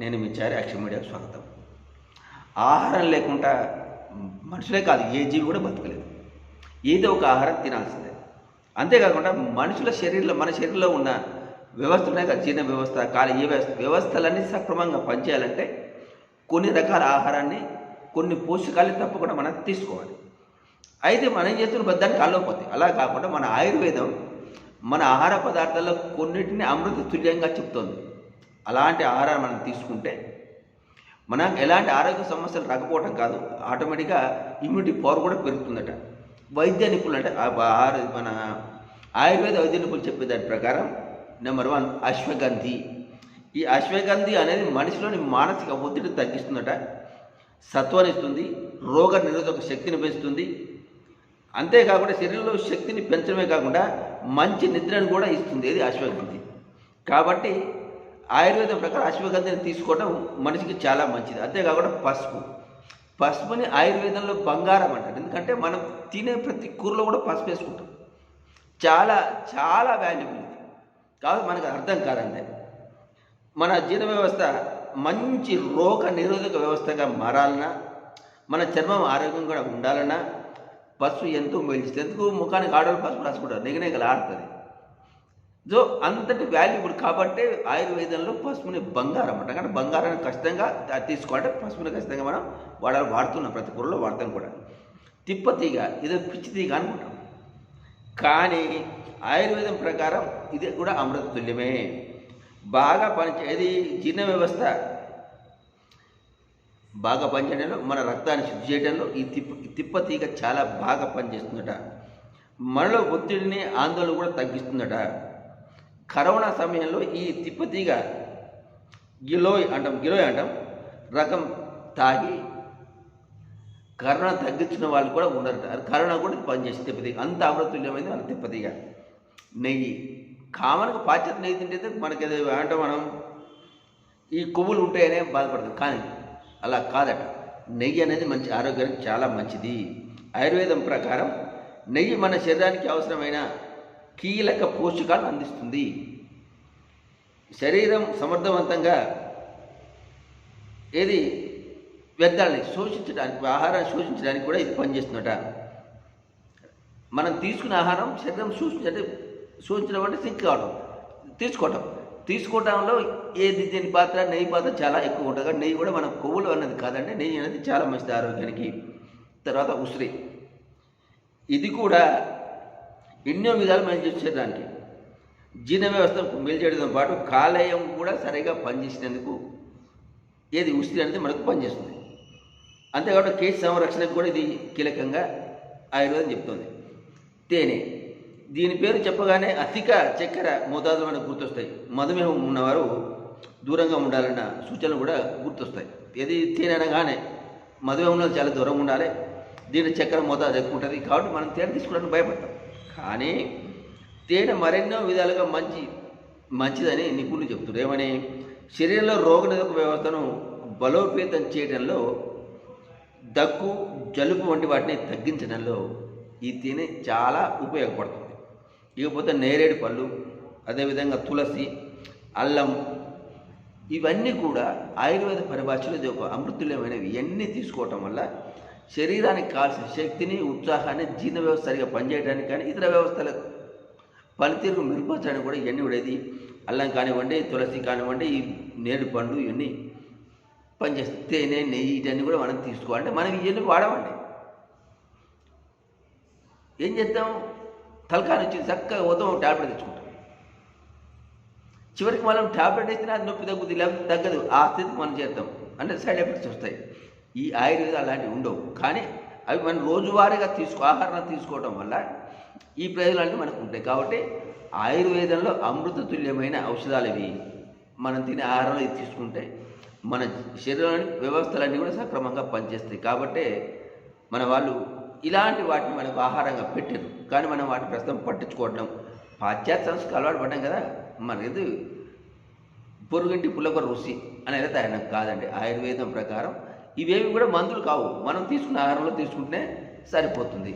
నేను మీ చారి యాక్షన్ మీడియాకు స్వాగతం. ఆహారం లేకుండా మనుషులే కాదు ఏ జీవి కూడా బతకలేదు. ఏదో ఒక ఆహారం తినాల్సిందే. అంతేకాకుండా మనుషుల శరీరంలో మన శరీరంలో ఉన్న వ్యవస్థ ఉన్నాయి కదా జీర్ణ వ్యవస్థ కాలి ఏ వ్యవస్థ వ్యవస్థలన్నీ సక్రమంగా పనిచేయాలంటే కొన్ని రకాల ఆహారాన్ని కొన్ని పోషకాలు తప్పకుండా మనం తీసుకోవాలి. అయితే మనం ఏం చేస్తున్న? దానికి అల్లోపోతాయి అలా కాకుండా మన ఆయుర్వేదం మన ఆహార పదార్థాల్లో కొన్నిటిని అమృత తుల్యంగా చెప్తోంది. అలాంటి ఆహారాన్ని మనం తీసుకుంటే మనకు ఎలాంటి ఆరోగ్య సమస్యలు రాకపోవటం కాదు ఆటోమేటిక్గా ఇమ్యూనిటీ పవర్ కూడా పెరుగుతుందట. వైద్య నిపుణులు అంటే ఆ మన ఆయుర్వేద వైద్య నిపుణులు చెప్పే దాని ప్రకారం నెంబర్ వన్ అశ్వగంధి. ఈ అశ్వగంధి అనేది మనిషిలోని మానసిక ఒత్తిడి తగ్గిస్తుందట సత్వాన్నిస్తుంది రోగ నిరోధక శక్తిని పెంచుతుంది. అంతేకాకుండా శరీరంలో శక్తిని పెంచడమే కాకుండా మంచి నిద్రను కూడా ఇస్తుంది ఇది అశ్వగంధి. కాబట్టి ఆయుర్వేదం ప్రకారం అశ్వగంధిని తీసుకోవడం మనిషికి చాలా మంచిది. అంతేకాకుండా పసుపు. పసుపుని ఆయుర్వేదంలో బంగారం అంటారు. ఎందుకంటే మనం తినే ప్రతి కూరలో కూడా పసుపు వేసుకుంటాం. చాలా చాలా వాల్యుబుల్ ఇది. కాబట్టి మనకు అర్థం కాదండి. మన జీర్ణ వ్యవస్థ మంచి రోగ నిరోధక వ్యవస్థగా మారాలన్నా మన చర్మం ఆరోగ్యంగా ఉండాలన్నా పసుపు ఎంతో మెలిస్తుంది ఎందుకు? ముఖానికి ఆడవాళ్ళు పసుపు రాసుకుంటారు. నిగనిగలు ఆడుతుంది సో అంతటి వాల్యుబుల్ కాబట్టి ఆయుర్వేదంలో పసుపుని బంగారం అంట. కానీ బంగారాన్ని ఖచ్చితంగా తీసుకోవాలంటే పసుపుని ఖచ్చితంగా మనం వాడాలి వాడుతున్నాం ప్రతి కూరలో వాడతాం కూడా. తిప్పతీగ ఇదో పిచ్చి తీగ అనుకుంటాం. కానీ ఆయుర్వేదం ప్రకారం ఇది కూడా అమృత తుల్యమే బాగా పనిచేది జీర్ణ వ్యవస్థ. బాగా పనిచేయడంలో మన రక్తాన్ని శుద్ధి చేయడంలో ఈ తిప్ప తిప్పతీగ చాలా బాగా పనిచేస్తుందట. మనలో ఒత్తిడిని ఆందోళన కూడా తగ్గిస్తుందట. కరోనా సమయంలో ఈ తిప్పతీగ గిలోయ్ అంటాం గిలోయ్ అంటాం రకం తాగి కరోనా తగ్గించిన వాళ్ళు కూడా ఉండరట అది కరోనా కూడా పనిచేసి తిప్పతీగ అంత అమృతుల్యమైంది మన తిప్పతీగ నెయ్యి. కామన్గా పాశ్చాత్య నెయ్యి తింటే మనకి ఏదో అంటే మనం ఈ కొవ్వులు ఉంటాయనే బాధపడతాం. కానీ అలా కాదట. నెయ్యి అనేది మంచి ఆరోగ్యానికి చాలా మంచిది. ఆయుర్వేదం ప్రకారం నెయ్యి మన శరీరానికి అవసరమైన కీలక పోషకాలను అందిస్తుంది. శరీరం సమర్థవంతంగా ఏది? వ్యర్థాలని శోషించడానికి ఆహారాన్ని శోషించడానికి కూడా ఇది పనిచేస్తుందట. మనం తీసుకునే ఆహారం శరీరం శోషించే శోషించడం అంటే సింక్ కావడం తీసుకోవటం. తీసుకోవడంలో ఏది దీని పాత్ర నెయ్యి పాత్ర చాలా ఎక్కువ ఉంటుంది. కాబట్టి నెయ్యి కూడా మన కొవ్వులు అన్నది కాదండి. నెయ్యి అనేది చాలా మంచిది ఆరోగ్యానికి. తర్వాత ఉసిరి. ఇది కూడా ఎన్నో విధాలు మనం చేసేదానికి. జీర్ణ వ్యవస్థ మేల్చేయడంతో పాటు కాలేయం కూడా సరిగా పనిచేసినందుకు ఏది ఉసిరి అనేది మనకు పనిచేస్తుంది. అంతేకాకుండా కేసు సంరక్షణకు కూడా ఇది కీలకంగా ఆయుర్వేదం చెప్తుంది. తేనె. దీని పేరు చెప్పగానే అధిక చక్కెర మోతాదులు మనకు గుర్తొస్తాయి. మధుమేహం ఉన్నవారు దూరంగా ఉండాలన్న సూచనలు కూడా గుర్తొస్తాయి. ఏది తేనె అనగానే మధుమేహంలో చాలా దూరంగా ఉండాలి. దీని చక్కెర మోతాదు ఎక్కువ ఉంటుంది కాబట్టి మనం తేనె తీసుకోవడానికి భయపడతాం. కానీ తేనె మరెన్నో విధాలుగా మంచి మంచిదని నిపుణులు చెప్తున్నారు ఏమని? శరీరంలో రోగనిరోధక వ్యవస్థను బలోపేతం చేయడంలో దగ్గు జలుబు వంటి వాటిని తగ్గించడంలో ఈ తేనె చాలా ఉపయోగపడుతుంది. ఇకపోతే నేరేడు పళ్ళు అదేవిధంగా తులసి అల్లం ఇవన్నీ కూడా ఆయుర్వేద పరిభాషలో ఇది ఒక అమృతుల్యమైనవి. ఇవన్నీ తీసుకోవటం వల్ల శరీరానికి కావాల్సిన శక్తిని ఉత్సాహాన్ని జీర్ణ వ్యవస్థ సరిగా పనిచేయడానికి కానీ ఇతర వ్యవస్థలకు పనితీరు మెరుగుపరచడానికి కూడా ఇవన్నీ కూడా ఇది. అల్లం కానివ్వండి తులసి కానివ్వండి ఈ నేడు పండ్లు ఇవన్నీ పనిచేస్తాయి. తేనె నెయ్యి ఇవన్నీ కూడా మనం తీసుకోవాలంటే మనం ఇవన్నీ వాడమండి. ఏం చేద్దాం? తలకాని వచ్చి చక్కగా పోతాం ట్యాబ్లెట్ తెచ్చుకుంటాం. చివరికి మనం ట్యాబ్లెట్ వేసినా అది నొప్పి తగ్గుతుంది లేకపోతే తగ్గదు. ఆ స్థితికి మనం చేద్దాం అంటే సైడ్ ఎఫెక్ట్స్ వస్తాయి. ఈ ఆయుర్వేదం అలాంటివి ఉండవు. కానీ అవి మనం రోజువారీగా తీసుకో ఆహారం తీసుకోవడం వల్ల ఈ ప్రయోజనాలు మనకు ఉంటాయి. కాబట్టి ఆయుర్వేదంలో అమృత తుల్యమైన ఔషధాలు ఇవి. మనం తినే ఆహారంలో ఇది తీసుకుంటే మన శరీరంలోని వ్యవస్థలన్నీ కూడా సక్రమంగా పనిచేస్తాయి. కాబట్టి మన వాళ్ళు ఇలాంటి వాటిని మనకు ఆహారంగా పెట్టారు. కానీ మనం వాటిని ప్రస్తుతం పట్టించుకోవడం పాశ్చాత్య సంస్కృతి అలవాటు పడ్డాం కదా మనది పొరుగింటి పుల్లకొర రుచి అనేది ఆయన కాదండి. ఆయుర్వేదం ప్రకారం ఇవేవి కూడా మందులు కావు. మనం తీసుకున్న ఆహారంలో తీసుకుంటే సరిపోతుంది.